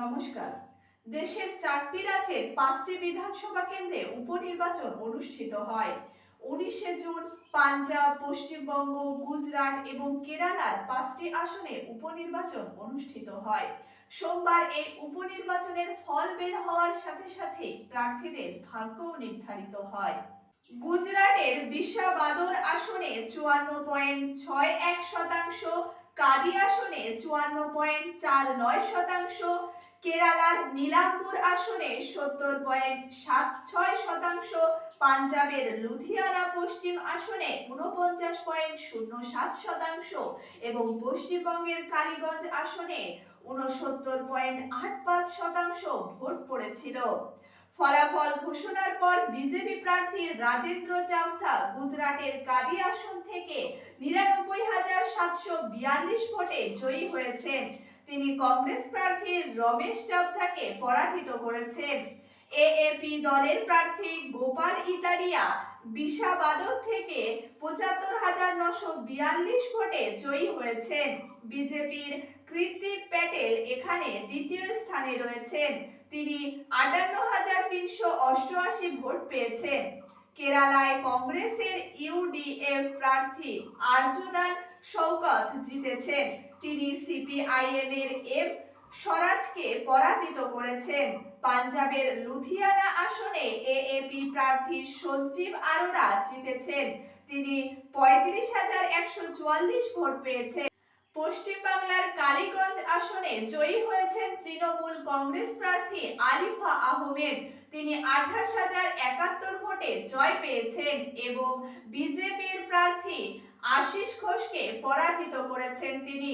নমস্কার। দেশের চারটি রাজ্যের পাঁচটি বিধানসভা কেন্দ্রে উপনির্বাচন অনুষ্ঠিত হয়। উনিশে জুন পাঞ্জাব, পশ্চিমবঙ্গ, গুজরাট এবং কেরালার পাঁচটি আসনে উপনির্বাচন অনুষ্ঠিত হয়। সোমবার এই উপনির্বাচনের ফল বের হওয়ার সাথে সাথে প্রার্থীদের ভাগ্যও নির্ধারিত হয়। গুজরাটের বিশাবাদর আসনে চুয়ান্ন পয়েন্ট ছয় এক শতাংশ, কাদি আসনে চুয়ান্ন পয়েন্ট চার নয় শতাংশ কেরালার নীলাম্বুর আসনে সত্তর পয়েন্ট সাত ছয় শতাংশ, পাঞ্জাবের লুধিয়ানা পশ্চিম আসনে উনপঞ্চাশ পয়েন্ট শূন্য সাত শতাংশ এবং পশ্চিমবঙ্গের কালীগঞ্জ আসনে উনসত্তর পয়েন্ট আট পাঁচ শতাংশ ভোট পড়েছিল। ফলাফল ঘোষণার পর বিজেপি প্রার্থী রাজেন্দ্র চাওথা গুজরাটের কাদি আসন থেকে নিরানব্বই হাজার সাতশো বিয়াল্লিশ ভোটে জয়ী হয়েছেন। তিনি কংগ্রেস প্রার্থী রমেশ চাওথাকে পরাজিত করেছেন। এএপি দলের প্রার্থী গোপাল ইতারিয়া বিশাবাদর থেকে পঁচাত্তর হাজার নশো বিয়াল্লিশ ভোটে জয়ী হয়েছেন। বিজেপির কৃত্তিক প্যাটেল এখানে দ্বিতীয় স্থানে রয়েছেন। তিনি আটান্ন হাজার তিনশো অষ্টআশি ভোট পেয়েছেন। কেরালায় কংগ্রেসের ইউডিএফ প্রার্থী আর্যদান শওকত জিতেছেন। তিনি সিপিআইএম এর এম স্বরাজকে পরাজিত করেছেন। পাঞ্জাবের লুধিয়ানা আসনে এএপি প্রার্থী সঞ্জীব আরোরা জিতেছেন। তিনি পঁয়ত্রিশ হাজার একশো চুয়াল্লিশ ভোট পেয়েছেন। পশ্চিমবাংলার কালীগঞ্জ আসনে জয়ী হয়েছেন তৃণমূল কংগ্রেস প্রার্থী আলিফা আহমেদ। তিনি আঠাশ হাজার একাত্তর ভোটে জয় পেয়েছেন এবং বিজেপির প্রার্থী আশিস ঘোষকে পরাজিত করেছেন তিনি।